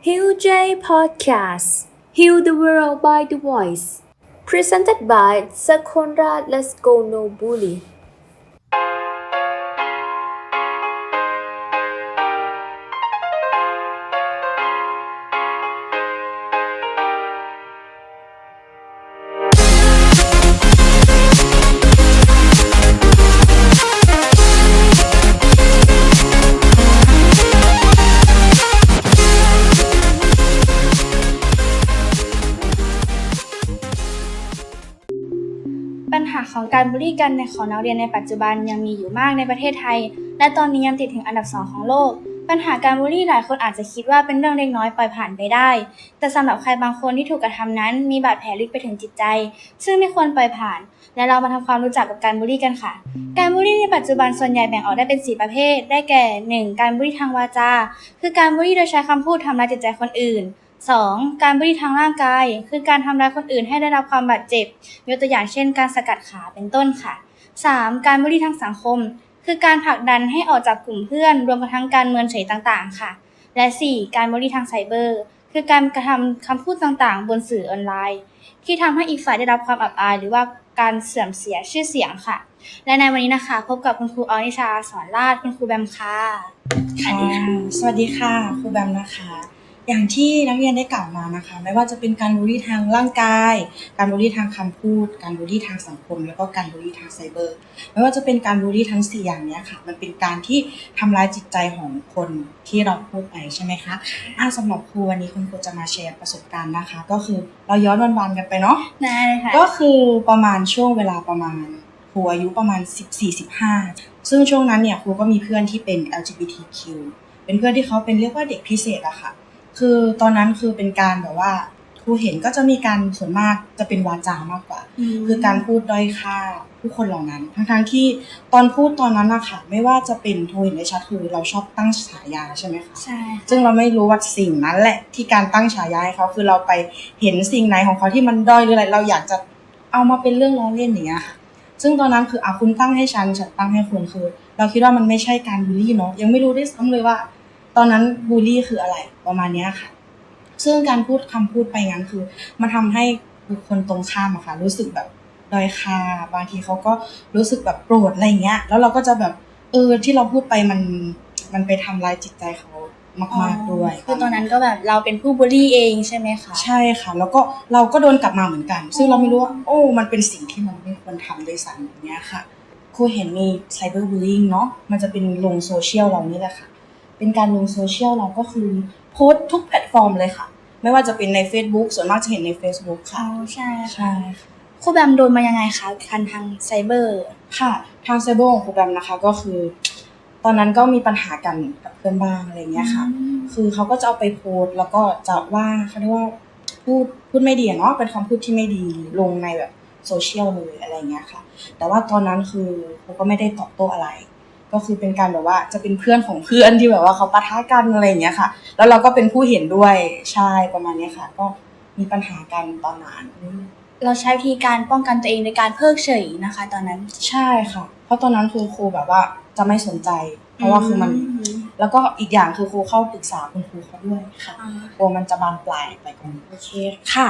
Heal J Podcast Heal the World by the Voice Presented by Sakonrad Let's Go No Bully การบูลลี่กันในของนักเรียนในปัจจุบันยังมีอยู่มากในประเทศไทย และตอนนี้ยังติดถึงอันดับสองของโลก ปัญหาการบูลลี่หลายคนอาจจะคิดว่าเป็นเรื่องเล็กน้อยปล่อยผ่านไปได้ แต่สำหรับใครบางคนที่ถูกกระทำนั้น มีบาดแผลลึกไปถึงจิตใจ ซึ่งไม่ควรปล่อยผ่าน และเรามาทำความรู้จักกับการบูลลี่กันค่ะ การบูลลี่ในปัจจุบันส่วนใหญ่แบ่งออกได้เป็น 4 ประเภท ได้แก่ 1. การบูลลี่ทางวาจา คือการบูลลี่โดยใช้คำพูดทำร้ายจิตใจคนอื่น 2. การบูลลี่ทางร่างกาย คือการทำร้ายคนอื่นให้ได้รับความบาดเจ็บ ยกตัวอย่างเช่น การสกัดขาเป็นต้นค่ะ 3. การบูลลี่ทางสังคม คือการผลักดันให้ออกจากกลุ่มเพื่อน รวมกระทั่งการเมืองเฉยต่างๆ ค่ะ และ 4. การบูลลี่ทางไซเบอร์ คือการกระทำคำพูดต่างๆ บนสื่อออนไลน์ ที่ทำให้อีกฝ่ายได้รับความอับอาย หรือว่าการเสื่อมเสียชื่อเสียงค่ะ และในวันนี้นะคะ พบกับคุณครูออนิชาสอนราชคุณครูแบมค่ะค่ะ สวัสดีค่ะครูแบมนะคะ อย่างที่นักเรียนได้กล่าวมานะคะ ไม่ว่าจะเป็นการบูลลี่ทางร่างกาย การบูลลี่ทางคำพูด การบูลลี่ทางสังคม แล้วก็การบูลลี่ทางไซเบอร์ ไม่ว่าจะเป็นการบูลลี่ทั้งสี่อย่างเนี้ยค่ะ มันเป็นการที่ทำร้ายจิตใจของคนที่เราพูดไปใช่ไหมคะอ่าสำหรับครูวันนี้คุณครูจะมาแชร์ประสบการณ์นะคะ ก็คือเราย้อนวันๆกันไปเนาะได้เลยค่ะก็คือประมาณช่วงเวลาประมาณครูอายุประมาณ 14-15 ซึ่งช่วงนั้นเนี่ยครูก็มีเพื่อนที่เป็น LGBTQ เป็นเพื่อนที่เขาเป็นเรียกว่าเด็กพิเศษอะค่ะ คือตอนนั้นคือเป็นการแบบว่าครูเห็นก็จะมีการส่วนมากจะเป็นวาจามากกว่า คือการพูดด้อยค่าผู้คนเหล่านั้น ทั้งๆที่ตอนพูดตอนนั้นอะค่ะไม่ว่าจะเป็นโทรเห็นได้ชัดคือเราชอบตั้งฉายาใช่ไหมคะใช่ซึ่งเราไม่รู้ว่าสิ่งนั้นแหละที่การตั้งฉายาให้เขาคือเราไปเห็นสิ่งไหนของเขาที่มันด้อยหรืออะไรเราอยากจะเอามาเป็นเรื่องล้อเล่นอย่างเงี้ยค่ะซึ่งตอนนั้นคืออะคุณตั้งให้ฉันฉันตั้งให้คุณคือ เราคิดว่ามันไม่ใช่การบูลลี่เนาะยังไม่รู้ด้วยซ้ำเลยว่า ตอนนั้นบูลลี่คืออะไรประมาณเนี้ยค่ะ ซึ่งการพูดคำพูดไปงั้นคือ มันทำให้บุคคลตรงข้ามอะค่ะ รู้สึกแบบด้อยค่าบางทีเขาก็รู้สึกแบบโกรธอะไรเงี้ย แล้วเราก็จะแบบเออที่เราพูดไปมันมันไปทำร้ายจิตใจเขามากๆด้วยคือตอนนั้นก็แบบเราเป็นผู้บูลลี่เองใช่ไหมคะใช่ค่ะ แล้วก็เราก็โดนกลับมาเหมือนกัน ซึ่งเราไม่รู้ว่าโอ้ มันเป็นสิ่งที่มันไม่ควรทำด้วยซ้ำอย่างเงี้ยค่ะครูเห็นมีไซเบอร์บูล i ิ g เนาะมันจะเป็นลงโซเชียลเรานี่แหละค่ะ เป็นการลงโซเชียลเราก็คือโพสต์ทุกแพลตฟอร์มเลยค่ะ ไม่ว่าจะเป็นใน Facebook ส่วนมากจะเห็นใน Facebook อ๋อค่ะใช่ค่ะใช่ค่ะครูแบมโดนมายังไงคะคันทางไซเบอร์ค่ะ ทางไซเบอร์ของครูแบมนะคะก็คือ ตอนนั้นก็มีปัญหากันกับเพื่อนบ้างอะไรเงี้ยค่ะ คือเขาก็จะเอาไปโพสต์แล้วก็จะว่าเขาเรียกว่าพูดพูดไม่ดีอะเนาะเป็นคำพูดที่ไม่ดีลงในแบบโซเชียลเลยอะไรเงี้ยค่ะ แต่ว่าตอนนั้นคือเขาก็ไม่ได้ตอบโต้อะไร ก็คือเป็นการแบบว่าจะเป็นเพื่อนของเพื่อนที่แบบว่าเขาปะทะกันอะไรอย่างเงี้ยค่ะ แล้วเราก็เป็นผู้เห็นด้วยใช่ประมาณเนี้ยค่ะ ก็มีปัญหากันตอนนั้นเราใช้วิธีการป้องกันตัวเองในการเพิกเฉยนะคะ ตอนนั้นใช่ค่ะ เพราะตอนนั้นคือครูแบบว่าจะไม่สนใจ เพราะว่าคือมัน แล้วก็อีกอย่างคือครูเข้าปรึกษาคุณครูเขาด้วยค่ะอ่ากลัวมันจะบานปลายไปกว่านี้โอเคค่ะ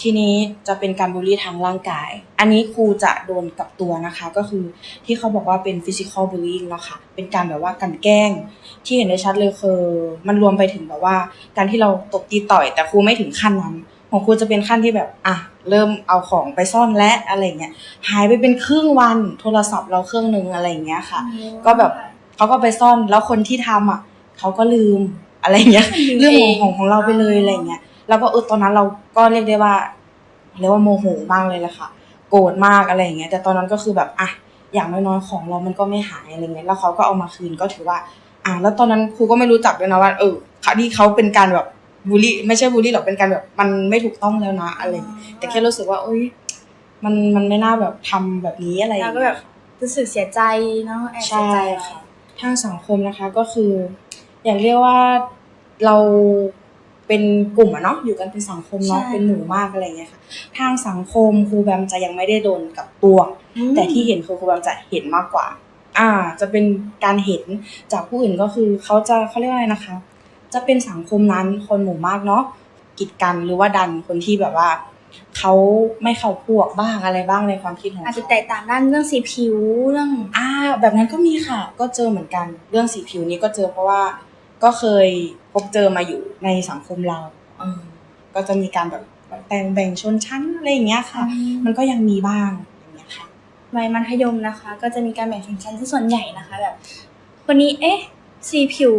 ทีนี้จะเป็นการบูลลี่ทางร่างกาย อันนี้ครูจะโดนกับตัวนะคะ ก็คือที่เขาบอกว่าเป็น physical bullying เนาะค่ะ เป็นการแบบว่ากันแกล้ง ที่เห็นได้ชัดเลยคือ มันรวมไปถึงแบบว่า การที่เราตบตีต่อยแต่ครูไม่ถึงขั้นนั้น ของครูจะเป็นขั้นที่แบบอะเริ่มเอาของไปซ่อนและอะไรเงี้ยหายไปเป็นครึ่งวันโทรศัพท์เราเครื่องนึงอะไรอย่างเงี้ยค่ะ ก็แบบเขาก็ไปซ่อนแล้วคนที่ทำอะเขาก็ลืมอะไรเงี้ยลืมเรื่องของเองของของเราไปเลยอะไรเงี้ย แล้วก็เออตอนนั้นเราก็เรียกได้ว่าเรียกว่าโมโหมากเลยแหละค่ะ โกรธมากอะไรอย่างเงี้ยแต่ตอนนั้นก็คือแบบอะอย่างน้อยๆของเรามันก็ไม่หายอะไรเงี้ยแล้วเขาก็เอามาคืนก็ถือว่า อะแล้วตอนนั้นครูก็ไม่รู้จักด้วยนะว่าเออค่ะที่เขาเป็นการแบบบูลลี่ไม่ใช่บูลลี่หรอกเป็นการแบบมันไม่ถูกต้องแล้วนะอะไรเงี้ยแต่แค่รู้สึกว่าเอ้ยมันมันไม่น่าแบบทำแบบนี้อะไรอย่างเราก็เงี้ยแบบรู้สึกเสียใจเนาะแอบเสียใช่ใจค่ะทางสังคมนะคะก็คือ อยากเรียกว่าเรา เป็นกลุ่มอะเนาะอยู่กันเป็นสังคมเนาะเป็นหมู่มากอะไรอย่างเงี้ยค่ะทางสังคมครูแบมจะยังไม่ได้โดนกับตัวแต่ที่เห็นคือครูแบมจะเห็นมากกว่า อ่า จะเป็นการเห็นจากผู้อื่นก็คือเขาจะเขาเรียกว่าอะไรนะคะ จะเป็นสังคมนั้นคนหมู่มากเนาะกีดกันหรือว่าดันคนที่แบบว่าเขาไม่เข้าพวกบ้างอะไรบ้างในความคิดของอาจจะเขาแตกต่างด้านเรื่องสีผิวเรื่องอ่าแบบนั้นก็มีค่ะ ก็เจอเหมือนกันเรื่องสีผิวนี้ก็เจอเพราะว่า ก็เคยพบเจอมาอยู่ในสังคมเราเออก็จะมีการแบบแต่งแบ่งชนชั้นอะไรอย่างเงี้ยค่ะ มันก็ยังมีบ้างอย่างเงี้ยค่ะวัยมัธยมนะคะ ก็จะมีการแบ่งชนชั้นที่ส่วนใหญ่นะคะแบบคนนี้เอ๊ะ สีผิว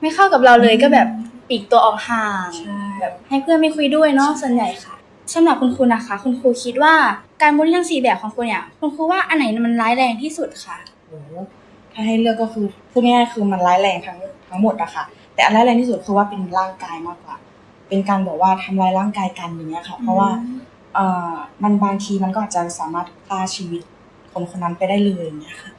ไม่เข้ากับเราเลยก็แบบปลีกตัวออกห่างใช่แบบให้เพื่อนไม่คุยด้วยเนาะส่วนใหญ่ค่ะสำหรับคุณครูนะคะ คุณครูคิดว่าการบูลลี่ทั้งสี่แบบของคุณเนี่ยคุณครูว่าอันไหนมันร้ายแรงที่สุดค่ะโอ้โหถ้าให้เลือกก็คือพูดง่ายๆคือมันร้ายแรงทั้ง ทั้งหมดอะค่ะ แต่อันร้ายแรงที่สุดคือว่าเป็นร่างกายมากกว่า เป็นการบอกว่าทำลายร่างกายกันอย่างเงี้ยค่ะ เพราะว่าเอ่อมันบางทีมันก็อาจจะสามารถฆ่าชีวิตคนคนนั้นไปได้เลยอย่างเงี้ยค่ะ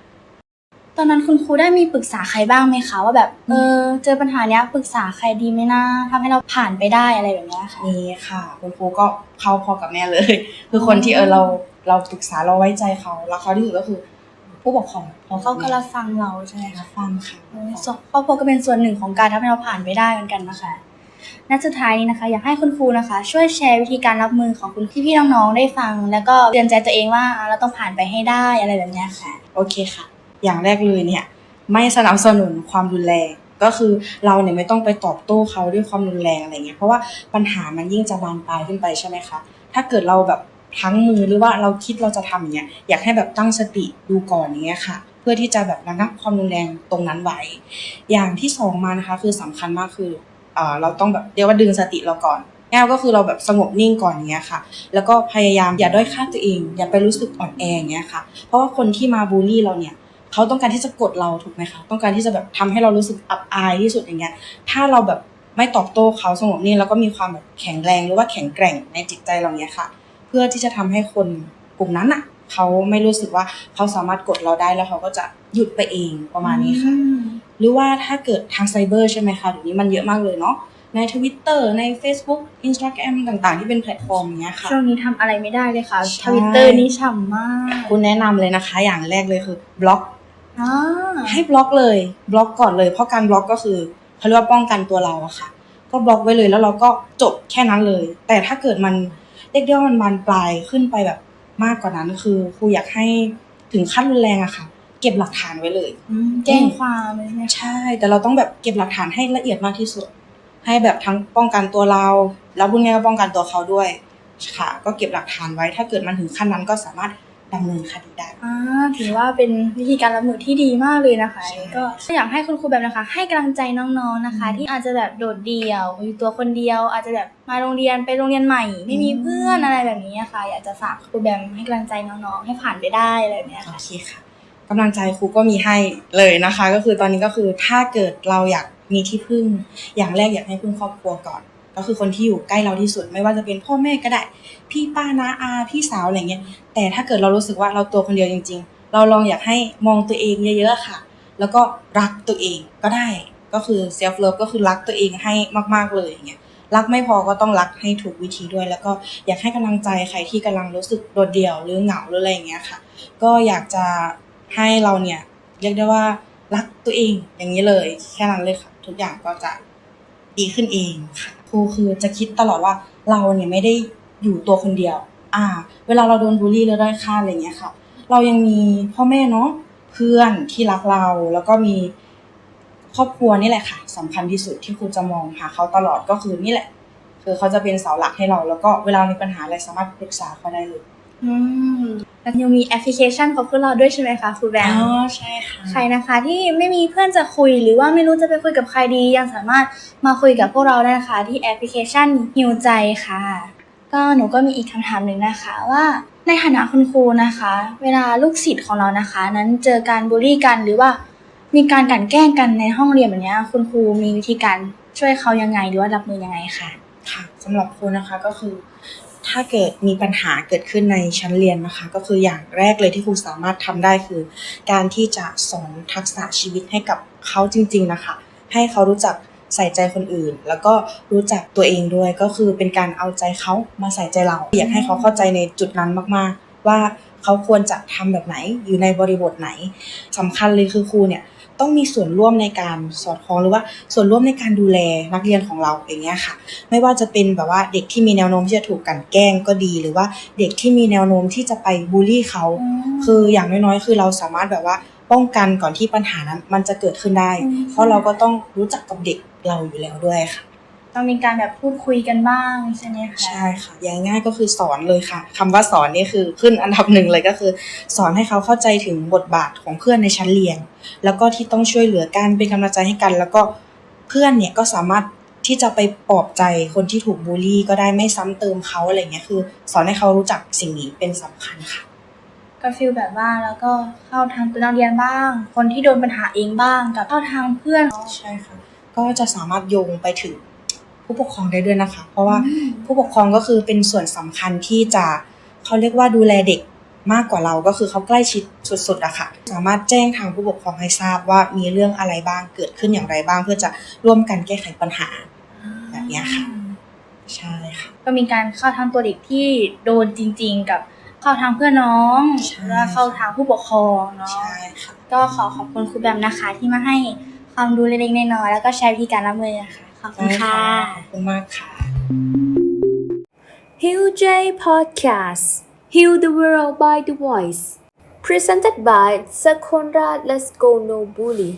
ตอนนั้นคุณครูได้มีปรึกษาใครบ้างไหมคะว่าแบบเออเจอปัญหาเนี้ยปรึกษาใครดีไหมนะทำให้เราผ่านไปได้อะไรแบบเนี้ยค่ะนี่ค่ะ คุณครูก็เข้าพอกับแม่เลย คือคนที่เออเราเราปรึกษาเราไว้ใจเขาแล้วเขาที่สุดก็คือ ผู้ปกครองเขาก็รับฟังเราใช่ไหมคะฟังค่ะครอบครัวก็เป็นส่วนหนึ่งของการทำให้เราผ่านไปได้เหมือนกันนะคะณสุดท้ายนี้นะคะ อยากให้คุณครูนะคะ ช่วยแชร์วิธีการรับมือของคุณพี่ๆน้องๆได้ฟัง แล้วก็เตือนใจตัวเองว่าเราต้องผ่านไปให้ได้อะไรแบบนี้ค่ะ โอเคค่ะ อย่างแรกเลยเนี่ย ไม่สนับสนุนความรุนแรงก็คือเราเนี่ยไม่ต้องไปตอบโต้เขาด้วยความรุนแรงอะไรเงี้ยเพราะว่าปัญหามันยิ่งจะบานปลายขึ้นไปใช่ไหมคะถ้าเกิดเราแบบ พลั้งมือหรือว่าเราคิดเราจะทำอย่างเงี้ยอยากให้แบบตั้งสติดูก่อนอย่างเงี้ยค่ะ เพื่อที่จะแบบระงับความรุนแรงตรงนั้นไว้ อย่างที่สองมานะคะคือสำคัญมากคือเราต้องแบบเรียกว่าดึงสติเราก่อนแง่ก็คือเราแบบสงบนิ่งก่อนอย่างเงี้ยค่ะ แล้วก็พยายามอย่าด้อยค่าตัวเอง อย่าไปรู้สึกอ่อนแออย่างเงี้ยค่ะ เพราะว่าคนที่มาบูลลี่เราเนี่ยเขาต้องการที่จะกดเราถูกไหมคะ ต้องการที่จะแบบทำให้เรารู้สึกอับอายที่สุดอย่างเงี้ย ถ้าเราแบบไม่ตอบโต้เขาสงบนิ่งแล้วก็มีความแบบแข็งแรงหรือว่าแข็งแกร่งในจิตใจเราเนี้ยค่ะ พื่อที่จะทำให้คนกลุ่มนั้นอะเขาไม่รู้สึกว่าเขาสามารถกดเราได้แล้วเขาก็จะหยุดไปเองประมาณนี้ค่ะ หรือว่าถ้าเกิดทางไซเบอร์ใช่ไหมคะเดี๋ยวนี้มันเยอะมากเลยเนาะใน Twitter ใน Facebook Instagram ต่างๆ ที่เป็นแพลตฟอร์มอย่างเงี้ยค่ะ ช่วงนี้ทำอะไรไม่ได้เลยค่ะใช่ทวิตเตอร์นี่ฉ่ำมาก คุณแนะนำเลยนะคะ อย่างแรกเลยคือบล็อกอ่าให้บล็อกเลยบล็อกก่อนเลย เพราะการบล็อกก็คือเขาเรียกว่าป้องกันตัวเราอะค่ะ ก็บล็อกไว้เลยแล้วเราก็จบแค่นั้นเลย แต่ถ้าเกิดมัน เรียกได้ว่ามันบานปลายขึ้นไปแบบมากกว่านั้น คือครูอยากให้ถึงขั้นรุนแรงอะค่ะ เก็บหลักฐานไว้เลยอืมแจ้งความเลยใช่ไหมคะใช่ แต่เราต้องแบบเก็บหลักฐานให้ละเอียดมากที่สุด ให้แบบทั้งป้องกันตัวเรา แล้วบุญง่ายก็ป้องกันตัวเขาด้วยค่ะ ก็เก็บหลักฐานไว้ ถ้าเกิดมันถึงขั้นนั้นก็สามารถ ดำเนินคดีได้ อ่าถือว่าเป็นวิธีการรับมือที่ดีมากเลยนะคะ ใช่ ก็อยากให้คุณครูแบบนะคะ ให้กำลังใจน้องๆนะคะ ที่อาจจะแบบโดดเดี่ยวอยู่ตัวคนเดียว อาจจะแบบมาโรงเรียนไปโรงเรียนใหม่ ไม่มีเพื่อนอะไรแบบนี้อะค่ะอยากจะฝากครูแบมให้กำลังใจน้องๆให้ผ่านไปได้อะไรแบบเนี้ยโอค่ะเคค่ะกำลังใจครูก็มีให้เลยนะคะ ก็คือตอนนี้ก็คือถ้าเกิดเราอยากมีที่พึ่ง อย่างแรกอยากให้พึ่งครอบครัวก่อน ก็คือคนที่อยู่ใกล้เราที่สุด ไม่ว่าจะเป็นพ่อแม่ก็ได้ พี่ป้าน้าอาพี่สาวอะไรเงี้ย แต่ถ้าเกิดเรารู้สึกว่าเราตัวคนเดียวจริง ๆ เราลองอยากให้มองตัวเองเยอะๆค่ะ แล้วก็รักตัวเองก็ได้ ก็คือ self love ก็คือรักตัวเองให้มากๆเลยอย่างเงี้ยรักไม่พอก็ต้องรักให้ถูกวิธีด้วย แล้วก็อยากให้กำลังใจใครที่กำลังรู้สึกโดดเดี่ยวหรือเหงาหรืออะไรอย่างเงี้ยค่ะ ก็อยากจะให้เราเนี่ยเรียกได้ว่ารักตัวเองอย่างนี้เลย แค่นั้นเลยค่ะ ทุกอย่างก็จะดีขึ้นเองค่ะ ครูคือจะคิดตลอดว่าเราเนี่ยไม่ได้อยู่ตัวคนเดียว อ่า เวลาเราโดนบูลลี่หรือได้อยค่าอะไรเงี้ยค่ะ เรายังมีพ่อแม่เนาะเพื่อนที่รักเราแล้วก็มีครอบครัวนี่แหละค่ะสำคัญที่สุดที่ครูจะมองหาเขาตลอดก็คือนี่แหละ คือเขาจะเป็นเสาหลักให้เรา แล้วก็เวลามีปัญหาอะไรสามารถปรึกษาเขาได้เลย อืมแล้วยังมีแอปพลิเคชันของพวกเราด้วยใช่ไหมคะครูแบมอ๋อใช่ค่ะ ใครนะคะที่ไม่มีเพื่อนจะคุยหรือว่าไม่รู้จะไปคุยกับใครดี ยังสามารถมาคุยกับพวกเราได้นะคะ ที่แอปพลิเคชันฮิวใจค่ะ ก็หนูก็มีอีกคำถามหนึ่งนะคะว่าในฐานะคุณครูนะคะ เวลาลูกศิษย์ของเรานะคะ นั้นเจอการบูลลี่กันหรือว่ามีการกลั่นแกล้งกันในห้องเรียนแบบเนี้ยคุณครูมีวิธีการช่วยเขายังไงหรือว่ารับมือยังไงค่ะค่ะสำหรับครูนะคะก็คือ ถ้าเกิดมีปัญหาเกิดขึ้นในชั้นเรียนนะคะ ก็คืออย่างแรกเลยที่ครูสามารถทำได้คือ การที่จะสอนทักษะชีวิตให้กับเขาจริง ๆ นะคะ ให้เขารู้จักใส่ใจคนอื่น แล้วก็รู้จักตัวเองด้วยก็คือเป็นการเอาใจเขามาใส่ใจเราอยากให้เขาเข้าใจในจุดนั้นมากๆ ว่าเขาควรจะทำแบบไหนอยู่ในบริบทไหนสำคัญเลยคือครูเนี่ย ต้องมีส่วนร่วมในการสอดคล้องหรือว่าส่วนร่วมในการดูแลนักเรียนของเราอย่างเงี้ยค่ะ ไม่ว่าจะเป็นแบบว่าเด็กที่มีแนวโน้มที่จะถูกกลันแกล้งก็ดี หรือว่าเด็กที่มีแนวโน้มที่จะไปบูลลี่เขา คืออย่างน้อยๆ คือเราสามารถแบบว่าป้องกันก่อนที่ปัญหานั้นมันจะเกิดขึ้นได้อืมเพราะเราก็ต้องรู้จักกับเด็กเราอยู่แล้วด้วยค่ะ ต้องมีการแบบพูดคุยกันบ้างใช่ไหมคะใช่ค่ะ อย่างง่ายก็คือสอนเลยค่ะคำว่าสอนนี่คือขึ้นอันดับหนึ่งเลยก็คือ สอนให้เขาเข้าใจถึงบทบาทของเพื่อนในชั้นเรียน แล้วก็ที่ต้องช่วยเหลือกันเป็นกำลังใจให้กัน แล้วก็เพื่อนเนี่ยก็สามารถที่จะไปปลอบใจคนที่ถูกบูลลี่ ก็ได้ไม่ซ้ำเติมเขาอะไรเงี้ยคือ สอนให้เขารู้จักสิ่งนี้เป็นสำคัญค่ะก็ฟีลแบบว่าแล้วก็เข้าทางตัวนักเรียนบ้าง คนที่โดนปัญหาเองบ้างกับเข้าทางเพื่อนใช่ค่ะก็จะสามารถโยงไปถึง ผู้ปกครองได้ด้วยนะคะ เพราะว่าผู้ปกครองก็คือเป็นส่วนสำคัญที่จะเขาเรียกว่าดูแลเด็กมากกว่าเราก็คือเขาใกล้ชิดสุดๆอะค่ะ สามารถแจ้งทางผู้ปกครองให้ทราบว่ามีเรื่องอะไรบ้างเกิดขึ้นอย่างไรบ้าง เพื่อจะร่วมกันแก้ไขปัญหาแบบเนี้ยค่ะใช่ค่ะก็มีการเข้าทางตัวเด็กที่โดนจริง ๆ กับเข้าทางเพื่อนน้องใช่แล้วเข้าทางผู้ปกครองเนาะใช่ค่ะก็ขอขอบคุณครูแบมนะคะ ที่มาให้ความรู้เล็กๆน้อยๆแล้วก็แชร์วิธีการรับมือนะคะขอบคุณค่ะ ขอบคุณมากค่ะ Hill J Podcast Heal the World by the Voice Presented by Sakonra Let's Go No Bully